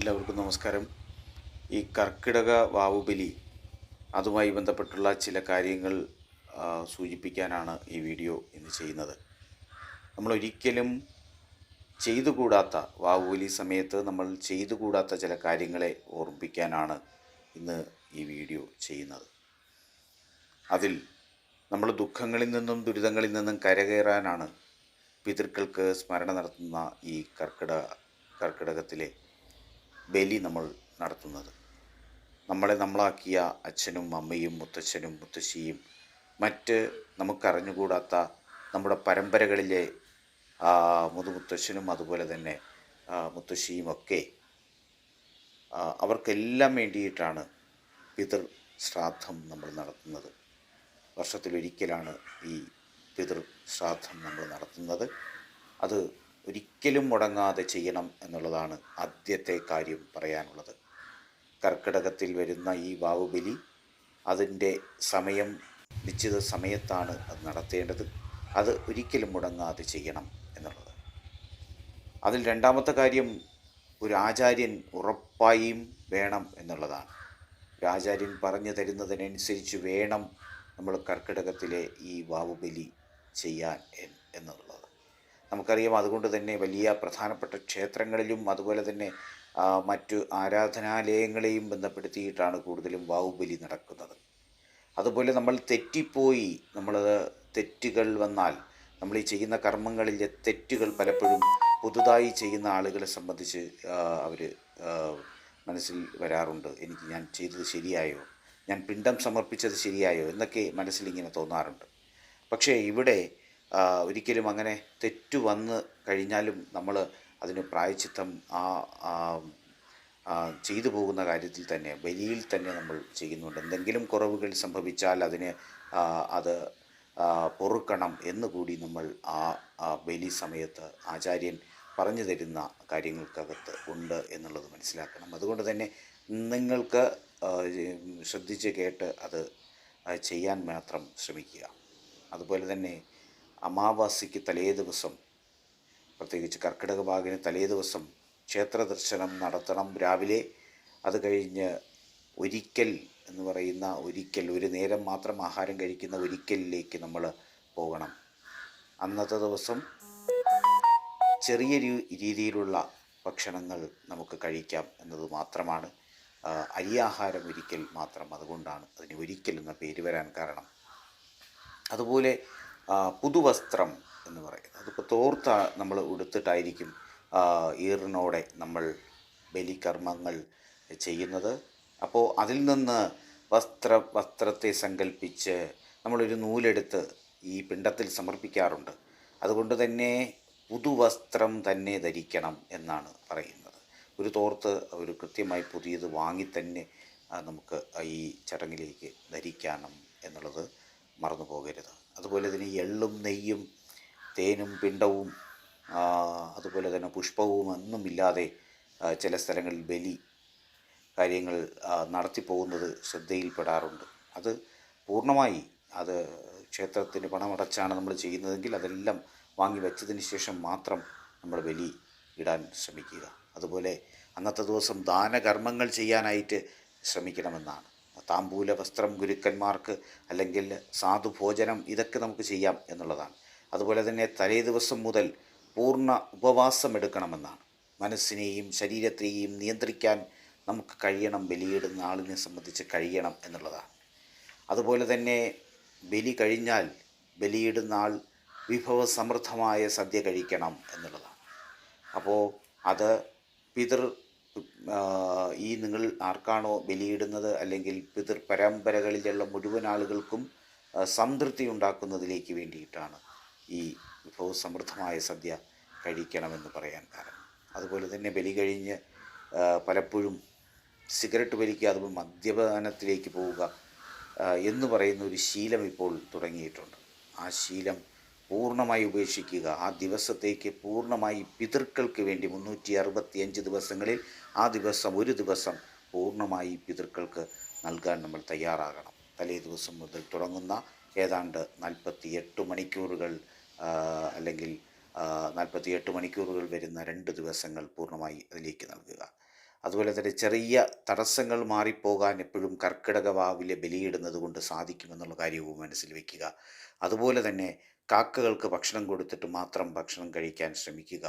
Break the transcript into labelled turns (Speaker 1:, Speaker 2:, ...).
Speaker 1: എല്ലാവർക്കും നമസ്കാരം. ഈ കർക്കിടക വാവുബലി അതുമായി ബന്ധപ്പെട്ടുള്ള ചില കാര്യങ്ങൾ സൂചിപ്പിക്കാനാണ് ഈ വീഡിയോ ഇന്ന് ചെയ്യുന്നത്. നമ്മൾ ഒരിക്കലും ചെയ്തുകൂടാത്ത വാവുബലി സമയത്ത് നമ്മൾ ചെയ്തുകൂടാത്ത ചില കാര്യങ്ങളെ ഓർമ്മിപ്പിക്കാനാണ് ഇന്ന് ഈ വീഡിയോ ചെയ്യുന്നത്. അതിൽ നമ്മൾ ദുഃഖങ്ങളിൽ നിന്നും ദുരിതങ്ങളിൽ നിന്നും കരകയറാനാണ് പിതൃക്കൾക്ക് സ്മരണ നടത്തുന്ന ഈ കർക്കിടക കർക്കിടകത്തിലെ ബലി നമ്മൾ നടത്തുന്നത്. നമ്മളെ നമ്മളാക്കിയ അച്ഛനും അമ്മയും മുത്തച്ഛനും മുത്തശ്ശിയും മറ്റ് നമുക്കറിഞ്ഞുകൂടാത്ത നമ്മുടെ പരമ്പരകളിലെ മുതുമുത്തശ്ശനും അതുപോലെ തന്നെ ആ, മുത്തശ്ശിയും ഒക്കെ ആ, അവർക്കെല്ലാം വേണ്ടിയിട്ടാണ് പിതൃ ശ്രാദ്ധം നമ്മൾ നടത്തുന്നത്. വർഷത്തിലൊരിക്കലാണ് ഈ പിതൃ ശ്രാദ്ധം നമ്മൾ നടത്തുന്നത്. അത് ഒരിക്കലും മുടങ്ങാതെ ചെയ്യണം എന്നുള്ളതാണ് ആദ്യത്തെ കാര്യം പറയാനുള്ളത്. കർക്കിടകത്തിൽ വരുന്ന ഈ വാവുബലി അതിന്റെ സമയം നിശ്ചിത സമയത്താണ് അത് നടത്തേണ്ടത്. അത് ഒരിക്കലും മുടങ്ങാതെ ചെയ്യണം എന്നുള്ളത്. അതിൽ രണ്ടാമത്തെ കാര്യം ഒരു ആചാര്യൻ ഉറപ്പായും വേണം എന്നുള്ളതാണ്. ഒരു ആചാര്യൻ പറഞ്ഞു തരുന്നതിനനുസരിച്ച് വേണം നമ്മൾ കർക്കിടകത്തിലെ ഈ വാവുബലി ചെയ്യാൻ എന്നുള്ളത്. നമുക്കറിയാം അതുകൊണ്ട് തന്നെ വലിയ പ്രധാനപ്പെട്ട ക്ഷേത്രങ്ങളിലും അതുപോലെ തന്നെ മറ്റു ആരാധനാലയങ്ങളെയും ബന്ധപ്പെടുത്തിയിട്ടാണ് കൂടുതലും ബാഹുബലി നടക്കുന്നത്. അതുപോലെ നമ്മൾ തെറ്റിപ്പോയി നമ്മൾ തെറ്റുകൾ വന്നാൽ നമ്മൾ ഈ ചെയ്യുന്ന കർമ്മങ്ങളിലെ തെറ്റുകൾ പലപ്പോഴും പുതുതായി ചെയ്യുന്ന ആളുകളെ സംബന്ധിച്ച് അവർ മനസ്സിൽ വരാറുണ്ട്. എനിക്ക് ഞാൻ ചെയ്തത് ശരിയായോ? ഞാൻ പിണ്ടം സമർപ്പിച്ചത് ശരിയായോ? എന്നൊക്കെ മനസ്സിലിങ്ങനെ തോന്നാറുണ്ട്. പക്ഷേ ഇവിടെ ഒരിക്കലും അങ്ങനെ തെറ്റു വന്ന് കഴിഞ്ഞാലും നമ്മൾ അതിന് പ്രായച്ചിത്തം ആ ചെയ്തു പോകുന്ന കാര്യത്തിൽ തന്നെ ബലിയിൽ തന്നെ നമ്മൾ ചെയ്യുന്നുണ്ട്. എന്തെങ്കിലും കുറവുകൾ സംഭവിച്ചാൽ അതിന് അത് പൊറുക്കണം എന്നുകൂടി നമ്മൾ ആ ബലി സമയത്ത് ആചാര്യൻ പറഞ്ഞു തരുന്ന കാര്യങ്ങൾക്കകത്ത് ഉണ്ട് എന്നുള്ളത് മനസ്സിലാക്കണം. അതുകൊണ്ട് തന്നെ നിങ്ങൾക്ക് ശ്രദ്ധിച്ച് കേട്ട് അത് ചെയ്യാൻ മാത്രം ശ്രമിക്കുക. അതുപോലെ തന്നെ അമാവാസിക്ക് തലേ ദിവസം പ്രത്യേകിച്ച് കർക്കിടക ഭാഗിന് തലേ ദിവസം ക്ഷേത്ര ദർശനം നടത്തണം. രാവിലെ അത് കഴിഞ്ഞ് ഒരിക്കൽ എന്ന് പറയുന്ന ഒരിക്കൽ ഒരു നേരം മാത്രം ആഹാരം കഴിക്കുന്ന ഒരിക്കലിലേക്ക് നമ്മൾ പോകണം. അന്നത്തെ ദിവസം ചെറിയ രീതിയിലുള്ള ഭക്ഷണങ്ങൾ നമുക്ക് കഴിക്കാം എന്നത് മാത്രമാണ്. അരിയാഹാരം ഒരിക്കൽ മാത്രം അതുകൊണ്ടാണ്. അതിന് ഒരിക്കൽ എന്ന പേര് വരാൻ കാരണം. അതുപോലെ പുതുവസ്ത്രം എന്ന് പറയുന്നത്. അതിപ്പോൾ തോർത്ത നമ്മൾ ഉടുത്തിട്ടായിരിക്കും ഈറിനോടെ നമ്മൾ ബലികർമ്മങ്ങൾ ചെയ്യുന്നത്. അപ്പോൾ അതിൽ നിന്ന് വസ്ത്ര വസ്ത്രത്തെ സങ്കല്പിച്ച് നമ്മളൊരു നൂലെടുത്ത് ഈ പിണ്ടത്തിൽ സമർപ്പിക്കാറുണ്ട്. അതുകൊണ്ട് തന്നെ പുതുവസ്ത്രം തന്നെ ധരിക്കണം എന്നാണ് പറയുന്നത്. ഒരു തോർത്ത് ഒരു കൃത്യമായി പുതിയത് വാങ്ങി തന്നെ നമുക്ക് ഈ ചടങ്ങിലേക്ക് ധരിക്കണം എന്നുള്ളത് മറന്നു പോകരുത് അതുപോലെ തന്നെ എള്ളും നെയ്യും തേനും പിണ്ടവും അതുപോലെ തന്നെ പുഷ്പവും ഒന്നുമില്ലാതെ ചില സ്ഥലങ്ങളിൽ ബലി കാര്യങ്ങൾ നടത്തിപ്പോകുന്നത് ശ്രദ്ധയിൽപ്പെടാറുണ്ട്. അത് പൂർണമായി അത് ക്ഷേത്രത്തിന് പണമടച്ചാണ് നമ്മൾ ചെയ്യുന്നതെങ്കിൽ അതെല്ലാം വാങ്ങി വെച്ചതിന് ശേഷം മാത്രം നമ്മൾ ബലി ഇടാൻ ശ്രമിക്കുക. അതുപോലെ അന്നത്തെ ദിവസം ദാനകർമ്മങ്ങൾ ചെയ്യാനായിട്ട് ശ്രമിക്കണമെന്നാണ്. താമ്പൂല വസ്ത്രം ഗുരുക്കന്മാർക്ക് അല്ലെങ്കിൽ സാധുഭോജനം ഇതൊക്കെ നമുക്ക് ചെയ്യാം എന്നുള്ളതാണ്. അതുപോലെ തന്നെ തലേ ദിവസം മുതൽ പൂർണ ഉപവാസം എടുക്കണമെന്നാണ് മനസ്സിനെയും ശരീരത്തെയും നിയന്ത്രിക്കാൻ നമുക്ക് കഴിയണം ബലിയിടുന്ന ആളിനെ സംബന്ധിച്ച് കഴിയണം എന്നുള്ളതാണ്. അതുപോലെ തന്നെ ബലി കഴിഞ്ഞാൽ ബലിയിടുന്ന ആൾ വിഭവസമൃദ്ധമായ സദ്യ കഴിക്കണം എന്നുള്ളതാണ്. അപ്പോൾ അത് പിതൃ ഈ നിങ്ങൾ ആർക്കാണോ ബലിയിടുന്നത് അല്ലെങ്കിൽ പിതൃ പരമ്പരകളിലുള്ള മുഴുവൻ ആളുകൾക്കും സംതൃപ്തി ഉണ്ടാക്കുന്നതിലേക്ക് വേണ്ടിയിട്ടാണ് ഈ വിഭവസമൃദ്ധമായ സദ്യ കഴിക്കണമെന്ന് പറയാൻ കാരണം. അതുപോലെ തന്നെ ബലി കഴിഞ്ഞ് പലപ്പോഴും സിഗരറ്റ് വലിക്കുക അതുപോലെ മദ്യപാനത്തിലേക്ക് പോവുക എന്ന് പറയുന്ന ഒരു ശീലം ഇപ്പോൾ തുടങ്ങിയിട്ടുണ്ട്. ആ ശീലം പൂർണമായി ഉപേക്ഷിക്കുക. ആ ദിവസത്തേക്ക് പൂർണമായി പിതൃക്കൾക്ക് വേണ്ടി മുന്നൂറ്റി അറുപത്തി അഞ്ച് ദിവസങ്ങളിൽ ആ ദിവസം ഒരു ദിവസം പൂർണമായി പിതൃക്കൾക്ക് നൽകാൻ നമ്മൾ തയ്യാറാകണം. തലേ ദിവസം മുതൽ തുടങ്ങുന്ന ഏതാണ്ട് നാൽപ്പത്തി എട്ട് മണിക്കൂറുകൾ അല്ലെങ്കിൽ നാൽപ്പത്തി എട്ട് മണിക്കൂറുകൾ വരുന്ന രണ്ട് ദിവസങ്ങൾ പൂർണമായി അതിലേക്ക് നൽകുക. അതുപോലെ തന്നെ ചെറിയ തടസ്സങ്ങൾ മാറിപ്പോകാൻ എപ്പോഴും കർക്കിടക വാവിലെ ബലിയിടുന്നത് കൊണ്ട് സാധിക്കുമെന്നുള്ള കാര്യവും മനസ്സിൽ വയ്ക്കുക അതുപോലെ തന്നെ കാക്കകൾക്ക് ഭക്ഷണം കൊടുത്തിട്ട് മാത്രം ഭക്ഷണം കഴിക്കാൻ ശ്രമിക്കുക.